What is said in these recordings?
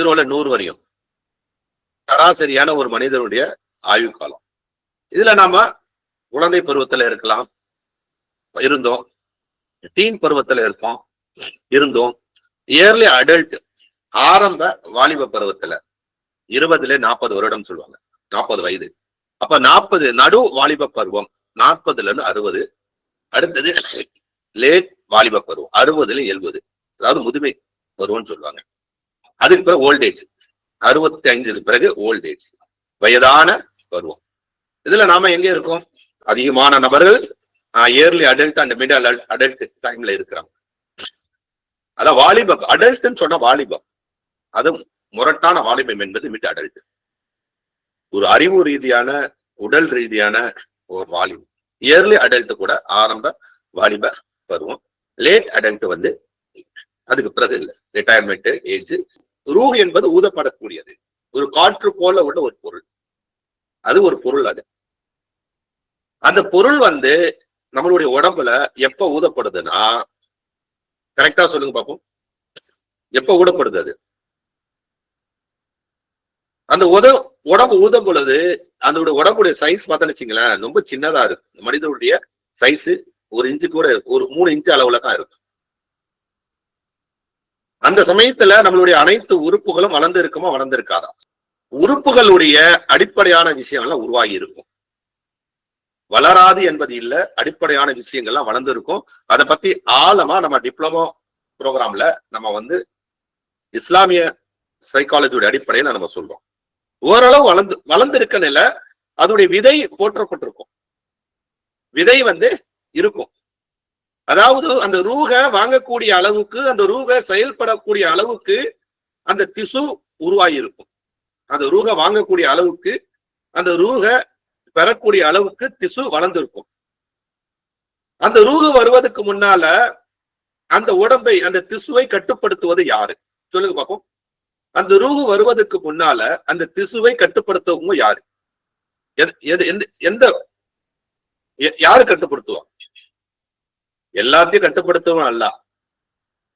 ஜீரோல நூறு வரையும். சராசரியான ஒரு மனிதனுடைய ஆயுள் காலம். இதுல நாம குழந்தை பருவத்துல இருக்கலாம். இருந்தோம். டீன் பருவத்துல இருப்போம். இருந்தோம். இயர்லி அடல்ட் ஆரம்ப வாலிப பருவத்துல இருபதுல நாற்பது வருடம் சொல்லுவாங்க. நாற்பது வயது. அப்ப நாற்பது நடு வாலிப பருவம் நாற்பதுல இருந்து அறுபது. அடுத்தது லேட் வாலிப பருவம் அறுபதுல எழுபது. அதாவது முதுமை பருவம்னு சொல்லுவாங்க. அதுக்கு பிறகு ஓல்ட் ஏஜ் அறுபத்தி அஞ்சுக்கு பிறகு ஓல்டேஜ் வயதான பருவம். இதுல நாம எங்க இருக்கோம்? அதிகமான நபர்கள் early adult and middle adult டைம்ல இருக்கிறாங்க. அதான் வாலிபம். அடல்ட்னு சொன்னா வாலிபம். அது முரட்டான வாலிபம் என்பது மிட் அடல்ட் ஒரு அறிவு ரீதியான உடல் ரீதியான ஒரு வாலிபம். இயர்லி அடல்ட் கூட ஆரம்ப வாலிப பருவம். லேட் அடல்ட் வந்து அதுக்கு பிறகு இல்லை. ரிட்டையர்மெண்ட் ஏஜ் ரூஹ் என்பது ஊதப்படக்கூடியது. ஒரு காற்று போல உள்ள ஒரு பொருள். அது ஒரு பொருள் அது. அந்த பொருள் வந்து நம்மளுடைய உடம்புல எப்ப ஊதப்படுதுன்னா கரெக்டா சொல்லுங்க பாப்போம். எப்ப ஊதப்படுது அது? அந்த உத உடம்பு ஊதும் பொழுது அதோட உடம்புடைய சைஸ் பார்த்தோன்னு ரொம்ப சின்னதா இருக்கு மனிதனுடைய சைஸ் ஒரு இன்ச்சு கூட ஒரு மூணு இன்ச்சு அளவுல தான் இருக்கும். அந்த சமயத்துல நம்மளுடைய அனைத்து உறுப்புகளும் வளர்ந்து இருக்குமா வளர்ந்து இருக்காதா உறுப்புகளுடைய அடிப்படையான விஷயங்கள்லாம் உருவாகி இருக்கும் வளராது என்பது இல்ல அடிப்படையான விஷயங்கள்லாம் வளர்ந்து இருக்கும் அதை பத்தி ஆழமா நம்ம டிப்ளமோ ப்ரோக்ராம்ல நம்ம வந்து இஸ்லாமிய சைக்காலஜியோட அடிப்படையில நம்ம சொல்றோம். ஓரளவு வளர்ந்து வளர்ந்து நில அதோடைய விதை போற்றப்பட்டிருக்கும். விதை வந்து இருக்கும். அதாவது அந்த ரூக வாங்கக்கூடிய அளவுக்கு அந்த ரூக செயல்படக்கூடிய அளவுக்கு அந்த திசு உருவாகியிருக்கும். அந்த ரூக வாங்கக்கூடிய அளவுக்கு அந்த ரூக பெறக்கூடிய அளவுக்கு திசு வளர்ந்திருக்கும். அந்த ரூக வருவதற்கு முன்னால அந்த உடம்பை அந்த திசுவை கட்டுப்படுத்துவது யாரு? சொல்லுங்க பாப்போம். அந்த ரூகு வருவதற்கு முன்னால அந்த திசுவை கட்டுப்படுத்தவங்க யாரு? எது எந்த எந்த யாரு கட்டுப்படுத்துவா? எல்லாத்தையும் கட்டுப்படுத்துவன் அல்ல.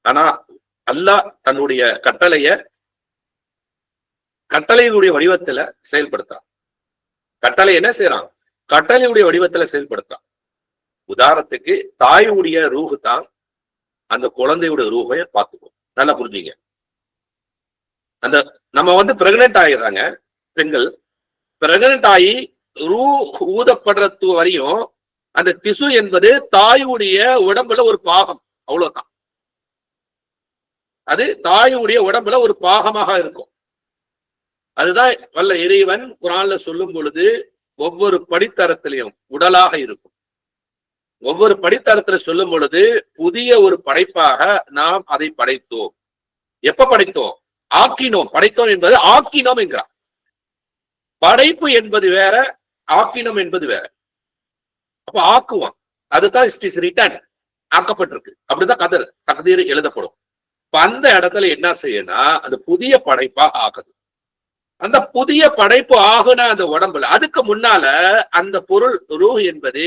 ஆனா அல்லாஹ் தன்னுடைய கட்டளைய கட்டளையினுடைய வடிவத்துல செயல்படுத்துறான். கட்டளை என்ன செய்யறான் கட்டளையுடைய வடிவத்துல செயல்படுத்துறான். உதாரணத்துக்கு தாயுடைய ரூஹு தான் அந்த குழந்தையுடைய ரூஹைய பார்த்துக்கும். நல்லா புரிஞ்சுங்க. அந்த நம்ம வந்து பிரெக்னென்ட் ஆகிடுறாங்க பெண்கள். பிரெக்னென்ட் ஆகி ரூ ஊதப்படுறது வரையும் அந்த திசு என்பது தாயுடைய உடம்புல ஒரு பாகம் அவ்வளவுதான். அது தாயுடைய உடம்புல ஒரு பாகமாக இருக்கும். அதுதான் வல்ல இறைவன் குரான்ல சொல்லும் பொழுது ஒவ்வொரு படித்தரத்திலையும் உடலாக இருக்கும். ஒவ்வொரு படித்தரத்துல சொல்லும் பொழுது புதிய ஒரு படைப்பாக நாம் அதை படைத்தோம். எப்ப படைத்தோம்? ஆக்கினோம். படைத்தோம் என்பது ஆக்கினோம் என்கிறான். படைப்பு என்பது வேற ஆக்கினம் என்பது வேற. அப்ப ஆக்குவான் அதுதான் இஸ் ரிட்டர்ன் ஆக்கப்பட்டிருக்கு. அப்படிதான் கதர் தகுதீர் எழுதப்படும். இப்ப அந்த இடத்துல என்ன செய்யணும் அந்த புதிய படைப்பா ஆகுது அந்த புதிய படைப்பு ஆகுன அந்த உடம்புல அதுக்கு முன்னால அந்த பொருள் ரூ என்பது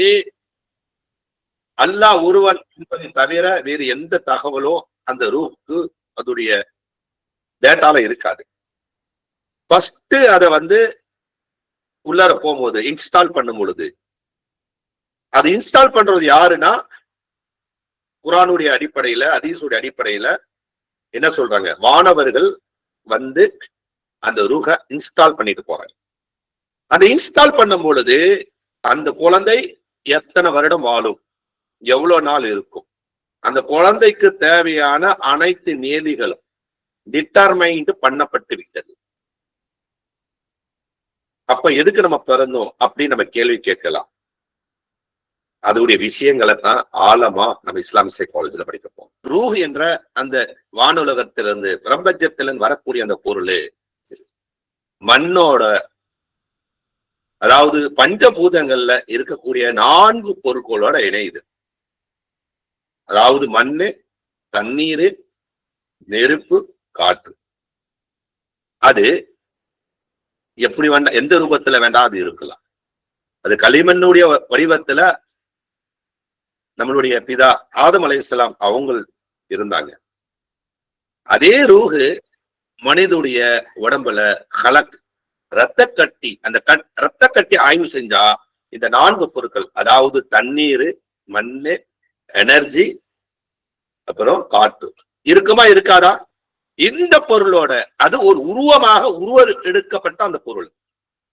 அல்லாஹ் ஒருவன் என்பதை தவிர வேறு எந்த தகவலோ அந்த ரூஹுக்கு அதோடைய டேட்டால இருக்காது. ஃபர்ஸ்ட் அதை வந்து உள்ளார போகும்போது இன்ஸ்டால் பண்ணும் பொழுது அது இன்ஸ்டால் பண்றது யாருன்னா குரானுடைய அடிப்படையில அதீசுடைய அடிப்படையில என்ன சொல்றாங்க? வானவர்கள் வந்து அந்த ரூக இன்ஸ்டால் பண்ணிட்டு போறாங்க. அந்த இன்ஸ்டால் பண்ணும் பொழுது அந்த குழந்தை எத்தனை வருடம் வாழும்? எவ்வளவு நாள் இருக்கும்? அந்த குழந்தைக்கு தேவையான அனைத்து நேதிகளும் டிட்டர்மைண்ட் பண்ணப்பட்டு விட்டது. அப்ப எதுக்கு நம்ம பிறந்தோம் அப்படின்னு நம்ம கேள்வி கேட்கலாம். அதோடைய விஷயங்களை தான் ஆழமா நம்ம இஸ்லாமிய சைக்காலஜில படிக்க போறோம். ரூஹ் என்ற அந்த வானுலகத்திலிருந்து பிரபஞ்சத்திலிருந்து வரக்கூடிய அந்த பொருள் மண்ணோட அதாவது பஞ்சபூதங்கள்ல இருக்கக்கூடிய நான்கு பொருட்களோட இணையுது அதாவது மண்ணு தண்ணீர் நெருப்பு காற்று. அது எப்படி வேண்டாம் எந்த ரூபத்துல வேண்டாம் அது இருக்கலாம். அது களிமண்ணுடைய வடிவத்துல நம்மளுடைய பிதா ஆதம் அலையாம் அவங்க இருந்தாங்க. அதே ரூஹு மனிதனுடைய உடம்புல கலக் ரத்த கட்டி அந்த கட் ரத்த கட்டி ஆய்வு செஞ்சா இந்த நான்கு பொருட்கள் அதாவது தண்ணீர் மண்ணு எனர்ஜி அப்புறம் காற்று. இருக்குமா இருக்காதா? இந்த பொருளோட அது ஒரு உருவமாக உருவ எடுக்கப்பட்ட அந்த பொருள்.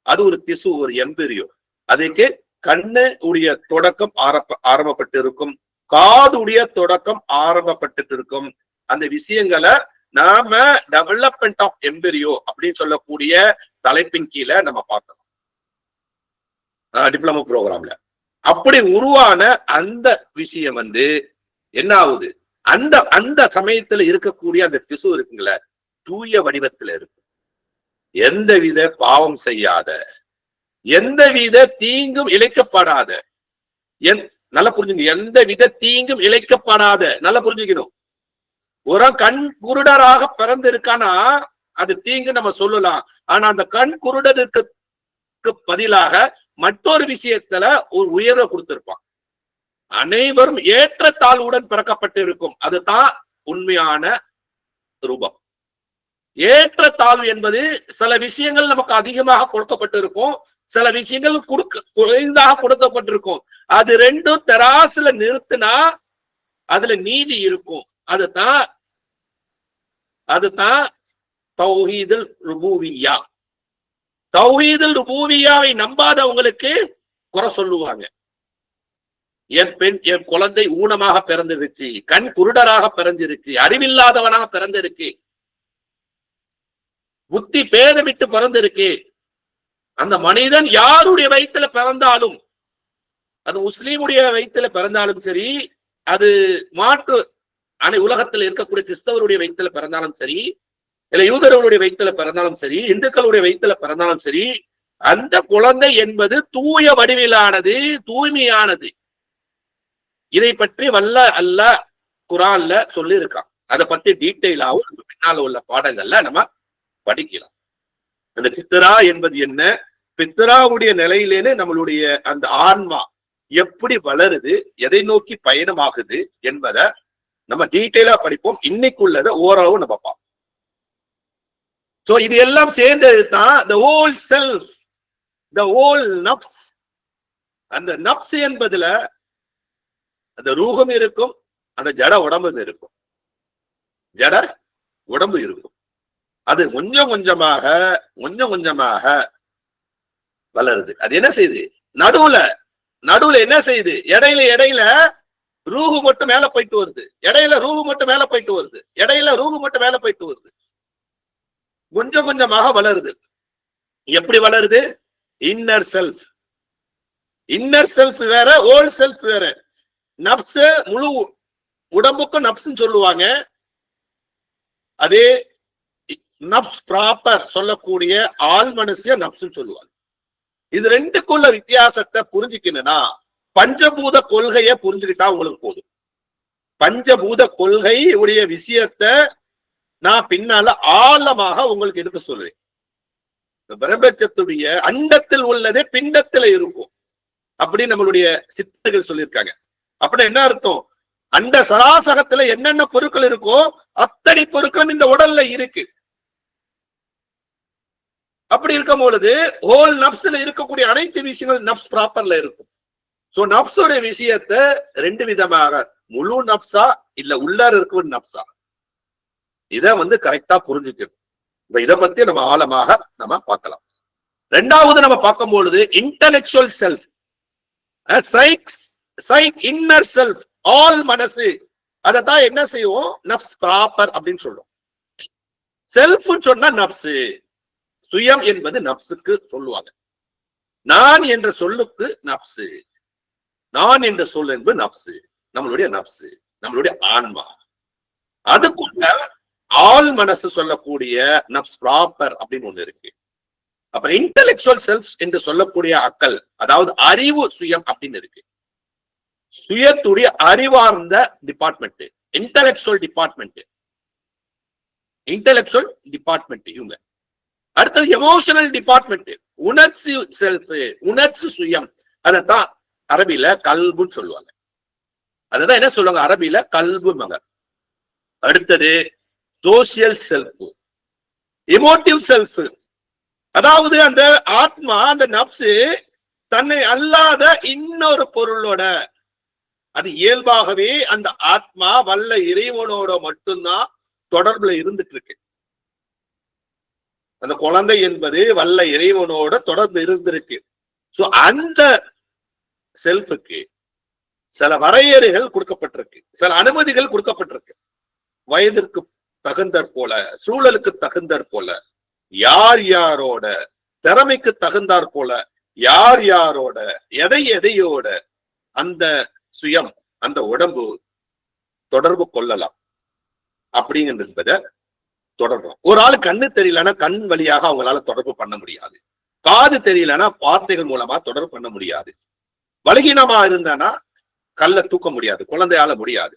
அது ஒரு திசு ஒரு எம்பெரியோ. அதுக்கு கண்ணு உடைய தொடக்கம் ஆரம்ப ஆரம்பப்பட்டிருக்கும் காதுடைய தொடக்கம் ஆரம்பப்பட்டு இருக்கும் அந்த விஷயங்களை நாம டெவலப்மெண்ட் ஆஃப் எம்பெரியோ அப்படின்னு சொல்லக்கூடிய தலைப்பின் கீழே நம்ம பார்க்கலாம். டிப்ளமோ ப்ரோக்ராம்ல அப்படி உருவான அந்த விஷயம் வந்து என்ன ஆகுது? அந்த அந்த சமயத்துல இருக்கக்கூடிய அந்த திசு இருக்குங்கள தூய வடிவத்துல இருக்கு. எந்த வித பாவம் செய்யாத எந்தவித தீங்கும் இழைக்கப்படாத. என் நல்லா புரிஞ்சுங்க. எந்த வித தீங்கும் இழைக்கப்படாத. நல்லா புரிஞ்சுக்கணும். ஒரு கண் குருடராக பிறந்திருக்கானா? அது தீங்கு நம்ம சொல்லலாம். ஆனா அந்த கண் குருடனுக்கு பதிலாக மற்றொரு விஷயத்துல ஒரு உயர்வை கொடுத்திருப்பான். அனைவரும் ஏற்றத்தாழ்வுடன் பிறக்கப்பட்டு இருக்கும் அதுதான் உண்மையான ரூபம். ஏற்றத்தாழ்வு என்பது சில விஷயங்கள் நமக்கு அதிகமாக கொடுக்கப்பட்டு இருக்கும் சில விஷயங்கள் கொடுக்க குறைந்தாக கொடுக்கப்பட்டிருக்கும். அது ரெண்டும் தெராசுல நிறுத்தினா அதுல நீதி இருக்கும். அதுதான் அதுதான் தௌஹீதில் ருபூவியா. தௌஹீதுல் ருபூவியாவை நம்பாதவங்களுக்கு குறை சொல்லுவாங்க. என் பெண் என் குழந்தை ஊனமாக பிறந்திருச்சு கண் குருடராக பிறந்திருக்கு அறிவில்லாதவனாக பிறந்திருக்கு. புத்தி பேதமிட்டு பிறந்திருக்கு. அந்த மனிதன் யாருடைய வயிற்றுல பிறந்தாலும் அது முஸ்லீமுடைய வயிற்றுல பிறந்தாலும் சரி அது மாற்று அனை உலகத்தில் இருக்கக்கூடிய கிறிஸ்தவருடைய வயிற்றுல பிறந்தாலும் சரி இல்ல யூதர்களுடைய வயிற்றுல பிறந்தாலும் சரி இந்துக்களுடைய வயிற்றுல பிறந்தாலும் சரி அந்த குழந்தை என்பது தூய வடிவிலானது தூய்மையானது. இதை பற்றி வல்ல அல்ல குரான்ல சொல்லி இருக்கான் அதை பத்தி டீட்டெயிலாவும் பின்னால உள்ள பாடங்கள்ல நம்ம படிக்கலாம். அந்த சித்தரா என்பது என்ன? பித்தராவுடைய நிலையிலேனே நம்மளுடைய அந்த ஆன்மா எப்படி வளருது எதை நோக்கி பயணமாகுது என்பதை நம்ம டீட்டெயிலா படிப்போம். இன்னைக்குள்ளத ஓரளவு நம்ம பார்ப்போம். சோ இது எல்லாம் சேர்ந்தது தான் த ஓல் செல்ஃப் த ஓல் நப்ஸ் அந்த நப்ஸ் என்பதுல அந்த ரூகம் இருக்கும் அந்த ஜட உடம்பு இருக்கும். ஜட உடம்பு இருக்கும். அது கொஞ்சம் கொஞ்சமாக கொஞ்சம் கொஞ்சமாக வளருது. அது என்ன செய்யுது நடுவுல நடுவுல என்ன செய்யுது இடையில இடையில ரூஹு மட்டும் மேல போயிட்டு வருது. இடையில ரூஹு மட்டும் மேல போயிட்டு வருது. இடையில ரூஹு மட்டும் மேல போயிட்டு வருது. கொஞ்சம் கொஞ்சமாக வளருது. எப்படி வளருது? இன்னர் செல்ஃப் இன்னர் செல்ஃப் வேற ஓல்ட் செல்ஃப் வேற. நப்ஸ் முழு உடம்புக்கும் நப்ஸ்ன்னு சொல்லுவாங்க. அதே நப்ஸ் ப்ராப்பர் சொல்லக்கூடிய ஆள் மனுஷிய நப்ஸ்ன்னு சொல்லுவாங்க. இது ரெண்டுக்குள்ள வித்தியாசத்தை புரிஞ்சுக்கணும்னா பஞ்சபூத கொள்கைய புரிஞ்சுக்கிட்டா உங்களுக்கு போதும். பஞ்சபூத கொள்கை உடைய விஷயத்த நான் பின்னால ஆழமாக உங்களுக்கு எடுத்து சொல்லுவேன் இந்த பிரபஞ்சத்துடைய அண்டத்தில் உள்ளதே பிண்டத்துல இருக்கும். அப்படின்னு நம்மளுடைய சித்தர்கள் சொல்லியிருக்காங்க. அப்படின்னு என்ன அர்த்தம்? அண்ட சராசகத்துல என்னென்ன பொருட்கள் இருக்கோ அத்தனை பொருட்கள் இந்த உடல்ல இருக்கு. அப்படி இருக்கும் பொழுது ஹோல் நப்ஸ்ல இருக்கக்கூடிய அனைத்து விஷயங்கள் நப்ஸ் ப்ராப்பர்ல இருக்கும். சோ நப்ஸோட விஷயத்த ரெண்டு விதமாக முழு நப்சா இல்ல உள்ளார இருக்கிற நப்சா இத வந்து கரெக்டா புரிஞ்சுக்கணும். இப்ப இதை பத்தி நம்ம ஆழமாக நம்ம பார்க்கலாம். ரெண்டாவது நம்ம பார்க்கும் பொழுது intellectual self psych psych inner self all மனசு. அதத்தான் என்ன செய்வோம்? நப்ஸ் ப்ராப்பர் அப்படின்னு சொல்றோம். செல்ஃப் சொன்னா நப்சு சுயம் என்பது நப்சுக்கு சொல்லுவாங்க. நான் என்ற சொல்லுக்கு நப்சு நான் என்ற சொல் என்பது நப்சு நம்மளுடைய நப்சு நம்மளுடைய ஆன்மா. அதுக்குள்ள ஆள் மனசு சொல்லக்கூடிய நப்ஸ் ப்ராப்பர் அப்படின்னு ஒண்ணு இருக்கு. அப்புறம் இன்டலெக்சுவல் செல்ஃப் என்று சொல்லக்கூடிய அக்கல் அதாவது அறிவு சுயம் அப்படின்னு இருக்கு. சுயத்துடைய அறிவார்ந்த department intellectual department intellectual department இவங்க. அடுத்தது எமோஷனல் டிபார்ட்மெண்ட் உணர்ச்சி செல்ஃப் உணர்ச்சி சுயம். அதைத்தான் அரபில கல்புன்னு சொல்லுவாங்க. அதுதான் என்ன சொல்லுவாங்க? அரபியில கல்பு மகர் அடுத்தது சோசியல் செல்ஃப் எமோட்டிவ் செல்ஃப் அதாவது அந்த ஆத்மா அந்த நப்சு தன்னை அல்லாத இன்னொரு பொருளோட அது இயல்பாகவே அந்த ஆத்மா வல்ல இறைவனோட மட்டும்தான் தொடர்புல இருந்துட்டு இருக்கு. அந்த குழந்தை என்பது வல்ல இறைவனோட தொடர்பு இருந்திருக்கு. சோ அந்த செல்ஃபுக்கு சில வரையறைகள் கொடுக்கப்பட்டிருக்கு. சில அனுமதிகள் கொடுக்கப்பட்டிருக்கு. வயதிற்கு தகுந்தற் போல சூழலுக்கு தகுந்தற் போல யார் யாரோட திறமைக்கு தகுந்தாற் போல யார் யாரோட எதை எதையோட அந்த சுயம் அந்த உடம்பு தொடர்பு கொள்ளலாம். அப்படிங்கிறத தொடர்பு ஒரு ஆள் கண்ணு தெரியலன்னா கண் வழியாக அவங்களால தொடர்பு பண்ண முடியாது. காது தெரியலன்னா வார்த்தைகள் மூலமா தொடர்பு பண்ண முடியாது. பலகீனமா இருந்தானா கல்ல தூக்க முடியாது குழந்தையால முடியாது.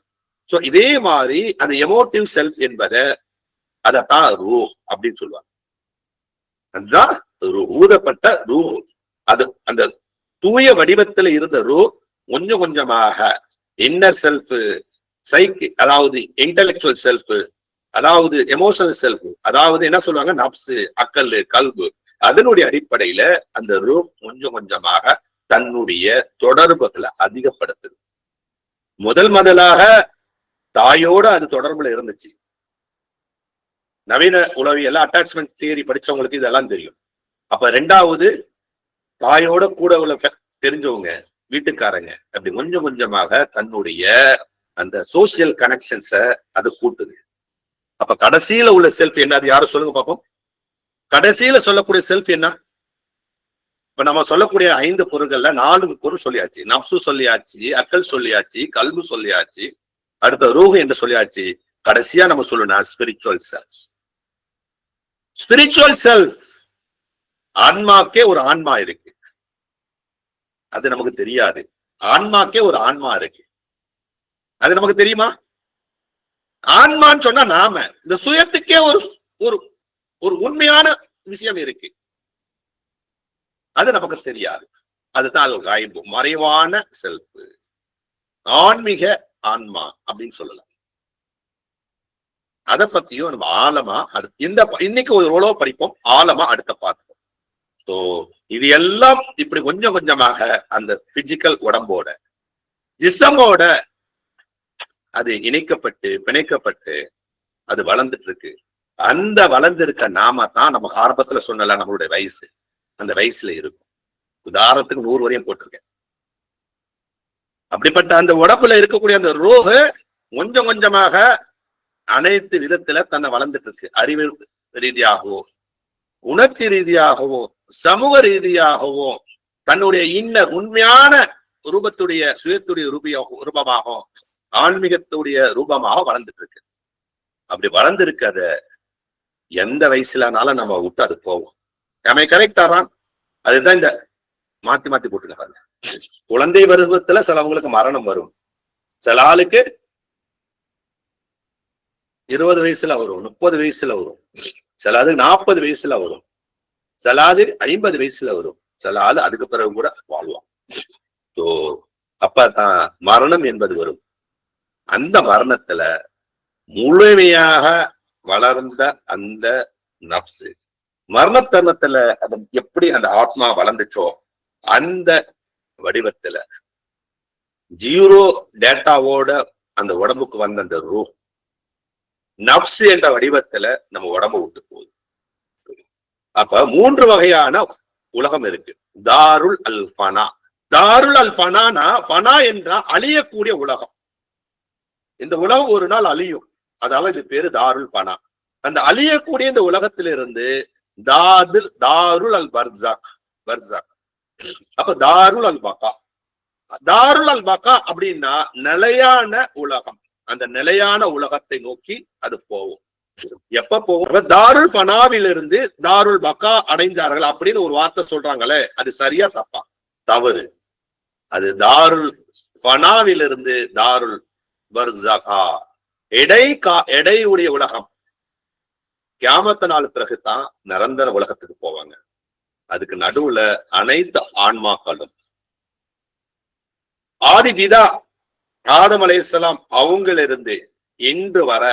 சோ இதே மாதிரி அந்த எமோட்டிவ் செல்ஃப் என்பதை அதத்தான் ரூ அப்படின்னு சொல்லுவாங்க. அதுதான் ரூ ஊதப்பட்ட ரூ. அது அந்த தூய வடிவத்துல இருந்த ரூ கொஞ்சம் கொஞ்சமாக இன்னர் செல்ஃப் சைக்கு அதாவது இன்டெலெக்சுவல் செல்ஃப் அதாவது எமோஷனல் செல்ஃப் அதாவது என்ன சொல்லுவாங்க? நப்சு அக்கல் கல்பு. அதனுடைய அடிப்படையில அந்த ரூம் கொஞ்சம் கொஞ்சமாக தன்னுடைய தொடர்புகளை அதிகப்படுத்துது. முதல் முதலாக தாயோட அது தொடர்புல இருந்துச்சு. நவீன உளவியல் அட்டாச்மெண்ட் தியரி படிச்சவங்களுக்கு இதெல்லாம் தெரியும். அப்ப ரெண்டாவது தாயோட கூட உள்ள தெரிஞ்சவங்க வீட்டுக்காரங்க அப்படி கொஞ்சம் கொஞ்சமாக தன்னுடைய அந்த சோசியல் கனெக்ஷன்ஸ அது கூட்டுது. அப்ப கடைசியில உள்ள செல்ஃப் என்ன? அது யாரும் சொல்லுங்க பார்ப்போம். கடைசியில சொல்லக்கூடிய செல்ஃப் என்ன? இப்ப நம்ம சொல்லக்கூடிய ஐந்து பொருள்கள்ல நாலு பொருள் சொல்லியாச்சு. நப்சு சொல்லியாச்சு அக்கல் சொல்லியாச்சு கல்பு சொல்லியாச்சு அடுத்த ரூஹ் என்று சொல்லியாச்சு. கடைசியா நம்ம சொல்லணும் ஸ்பிரிச்சுவல் செல்ஃப் ஸ்பிரிச்சுவல் செல்ஃப் ஆன்மாக்கே ஒரு ஆன்மா இருக்கு. அது நமக்கு தெரியாது. ஆன்மாக்கே ஒரு ஆன்மா இருக்கு. அது நமக்கு தெரியுமா? ஆன்மான்னு சொன்னா நாம. இந்த சுயத்துக்கே ஒரு ஒரு ஒரு உண்மையான விஷயம் இருக்கு. அது நமக்கு தெரியாது. அதுதான் அது காய்பு மறைவான செல்ஃப் ஆன்மீக ஆன்மா அப்படின்னு சொல்லலாம். அதை பத்தியும் நம்ம ஆழமா அடுத்து இந்த இன்னைக்கு ஒரு உழவு படிப்போம். ஆழமா அடுத்த பார்ப்போம் சோ இது எல்லாம் இப்படி கொஞ்சம் கொஞ்சமாக அந்த பிசிக்கல் உடம்போட ஜிசமோட அது இணைக்கப்பட்டு பிணைக்கப்பட்டு அது வளர்ந்துட்டு இருக்கு அந்த வளர்ந்திருக்க நாம தான் நம்ம ஆரம்பத்துல சொன்னல நம்மளுடைய வயசு. அந்த வயசுல இருக்கும். உதாரணத்துக்கு நூறு வரையும் போட்டிருக்கேன். அப்படிப்பட்ட அந்த உடம்புல இருக்கக்கூடிய அந்த ரோகு கொஞ்சம் கொஞ்சமாக அனைத்து விதத்துல தன்னை வளர்ந்துட்டு இருக்கு அறிவு ரீதியாகவோ உணர்ச்சி ரீதியாகவோ சமூக ரீதியாகவோ தன்னுடைய இன்னர் உண்மையான ரூபத்துடைய சுயத்துடைய ரூபியாக ரூபமாகவும் ஆன்மீகத்துடைய ரூபமாக வளர்ந்துட்டு இருக்கு அப்படி வளர்ந்துருக்கத எந்த வயசுலனாலும் நம்ம விட்டு அது போவோம் நம்ம கரெக்டாரான் அதுதான் இந்த மாத்தி மாத்தி போட்டுருக்காங்க குழந்தை பருவத்துல சிலவங்களுக்கு மரணம் வரும். சில ஆளுக்கு இருபது வயசுல வரும் முப்பது வயசுல வரும். சில அது நாற்பது வயசுல வரும். சில அது ஐம்பது வயசுல வரும். சில ஆளு அதுக்கு பிறகு கூட வாழ்வான். ஸோ அப்பதான் மரணம் என்பது வரும். அந்த மரணத்துல முழுமையாக வளர்ந்த அந்த நப்சு. மரண தருணத்துல அது எப்படி அந்த ஆத்மா வளர்ந்துச்சோ அந்த வடிவத்துல ஜீரோ டேட்டாவோட அந்த உடம்புக்கு வந்த அந்த ரூ. நப்சு என்ற வடிவத்துல நம்ம உடம்பு விட்டு போகுது. அப்ப மூன்று வகையான உலகம் இருக்கு. தாருல் அல்பனா தாருல் அல்பனானா பனா என்றா அழியக்கூடிய உலகம். இந்த உலகம் ஒரு நாள் அழியும். அதனால இது பேரு தாருல் பனா. அந்த அழியக்கூடிய இந்த உலகத்திலிருந்து தாதுல் தாருல் அல் பர்சாக் பர்சாக் அப்ப தாருல் அல் பக்கா. தாருல் அல் பக்கா அப்படின்னா நிலையான உலகம். அந்த நிலையான உலகத்தை நோக்கி அது போகும். எப்ப போகும்? தாருல் பனாவிலிருந்து தாருல் பக்கா அடைந்தார்கள் அப்படின்னு ஒரு வார்த்தை சொல்றாங்களே அது சரியா தப்பா? தவறு. அது தாருல் பனாவிலிருந்து தாருல் பர்சகா எடை கா எடையுடைய உலகம். கியாமத்த நாள் பிறகுதான் நிரந்தர உலகத்துக்கு போவாங்க. அதுக்கு நடுவுல அனைத்து ஆன்மாக்களும். ஆதி பிதா ஆதம் அலையாம் அவங்களிருந்து இன்று வர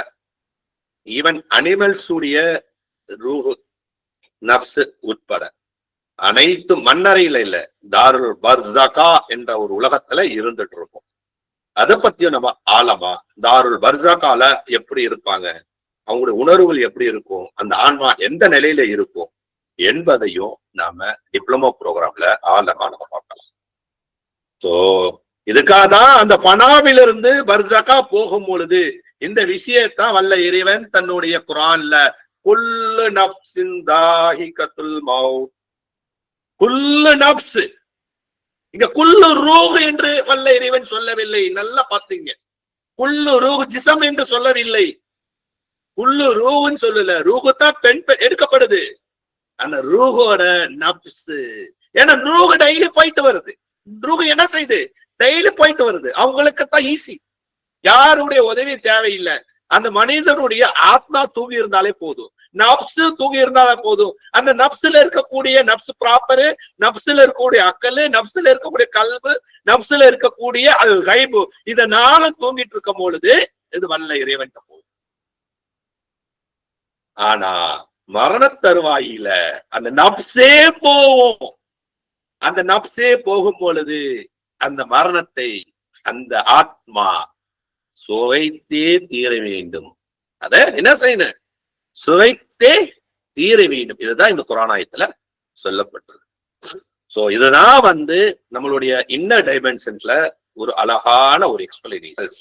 ஈவன் அனிமல்ஸுடைய ரூஹு நப்சு உட்பட அனைத்து மண்ணறையில இல்ல தாருல் பர்சகா என்ற ஒரு உலகத்துல இருந்துட்டு இருக்கும். அதை பத்தியும் நம்ம ஆழமா தாருல் பர்சகால எப்படி இருப்பாங்க அவங்களுடைய உணர்வுகள் எப்படி இருக்கும் அந்த ஆன்மா எந்த நிலையில இருக்கும் என்பதையும் நாம டிப்ளமோ ப்ரோக்ராம்ல ஆழமா நம்ம பார்க்கலாம். சோ இதுக்காக தான் அந்த பனாவிலிருந்து பர்சகா போகும் பொழுது இந்த விஷயத்தான் வல்ல இறைவன் தன்னுடைய குரான்ல குல்லு நப்சின் தாஹிகத்துல் மவுத் குல்லு நப்ஸ். இங்க குல்லு ரூஹ் என்று வல்ல இறைவன் சொல்லவில்லை. நல்லா பாத்தீங்க குல்லு ரூஹ் ஜிசம் என்று சொல்லவில்லை. குல்லு ரூகுன்னு சொல்லல. ரூஹு தான் பெண் பெண் எடுக்கப்படுது. அந்த ரூஹோட நப்சு ஏன்னா ரூஹ் டெய்லி போயிட்டு வருது. ரூஹ் என்ன செய்யுது டெய்லி போயிட்டு வருது. அவங்களுக்கு தான் ஈஸி யாருடைய உதவி தேவையில்லை. அந்த மனிதனுடைய ஆத்மா தூங்கி இருந்தாலே போதும். நப்சு தூங்கி இருந்தாலே போதும். அந்த நப்சுல இருக்கக்கூடிய நப்சு ப்ராப்பரு நப்சுல இருக்கக்கூடிய அக்கல் நப்சுல இருக்கக்கூடிய கல்வு நப்சுல இருக்கக்கூடிய அது கைபு இத தூங்கிட்டு இருக்கும் பொழுது இது வல்ல இறைவன் போகும். ஆனா மரண தருவாயில அந்த நப்சே போகும். அந்த நப்சே போகும் பொழுது அந்த மரணத்தை அந்த ஆத்மா சுவைத்தே தீர வேண்டும். அத என்ன செய்யணும்? சுவைத்தே தீர வேண்டும். இதுதான் இந்த குரானாயத்துல சொல்லப்பட்டது. சோ இதுதான் வந்து நம்மளுடைய இன்னர் டைமென்ஷன்ஸ்ல ஒரு அழகான ஒரு எக்ஸ்பிளனேஷன்